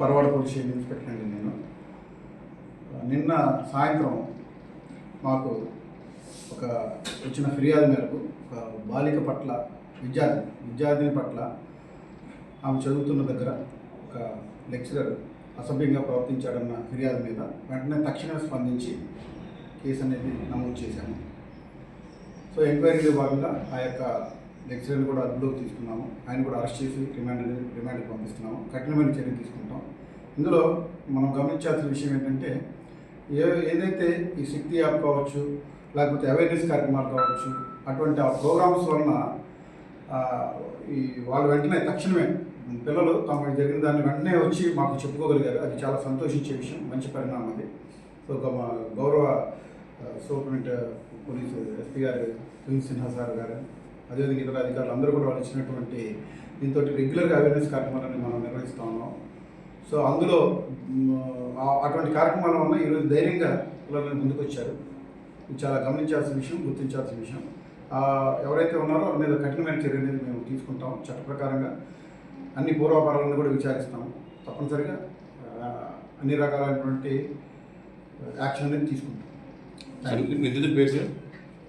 Paravada police station inspector అండి నేను నిన్న సాయంత్రం మాకు ఒక వచ్చిన ఫిర్యాదు మేరకు ఒక బాలిక పట్ల విద్యార్థి విద్యార్థిని పట్ల ఆమె చదువుతున్న దగ్గర ఒక లెక్చరర్ అసభ్యంగా ప్రవర్తించాడన్న ఫిర్యాదు మీద వెంటనే తక్షణమే స్పందించి కేసు అనేది నమోదు చేశాము. సో ఎంక్వైరీలో భాగంగా ఆ యొక్క లెక్చరర్ని కూడా అదుపులోకి తీసుకున్నాము. ఆయన కూడా అరెస్ట్ చేసి రిమాండ్ రిమాండ్కి పంపిస్తున్నాము. కఠినమైన చర్య తీసుకుంటాం. ఇందులో మనం గమనించాల్సిన విషయం ఏంటంటే ఏ ఏదైతే ఈ శక్తి యాప్ కావచ్చు లేకపోతే అవేర్నెస్ కార్యక్రమాలు కావచ్చు అటువంటి ఆ ప్రోగ్రామ్స్ వలన ఈ వాళ్ళు వెంటనే తక్షణమే పిల్లలు తమకు జరిగిన దాన్ని వెంటనే వచ్చి మాకు చెప్పుకోగలిగారు. అది చాలా సంతోషించే విషయం మంచి పరిణామం అది. సో గమ గౌరవ సూపరింటెండెంట్ పోలీసు ఎస్పీ గారు సునీల్ సిన్హా సార్ గారు అదేవిధంగా ఇతర అధికారులు అందరూ కూడా వాళ్ళు ఇచ్చినటువంటి దీంతో రెగ్యులర్గా అవేర్నెస్ కార్యక్రమాలను మనం నిర్వహిస్తూ ఉన్నాం. సో అందులో అటువంటి కార్యక్రమాల వల్ల ఈరోజు ధైర్యంగా పిల్లలు ముందుకు వచ్చారు చాలా గమనించాల్సిన విషయం గుర్తించాల్సిన విషయం. ఎవరైతే ఉన్నారో వాళ్ళ మీద కఠినమైన చర్య అనేది మేము తీసుకుంటాం చట్ట ప్రకారంగా. అన్ని పూర్వపరాలను కూడా విచారిస్తాము తప్పనిసరిగా అన్ని రకాలైనటువంటి యాక్షన్ అనేది తీసుకుంటాం. నిందితుడి పేరు సార్?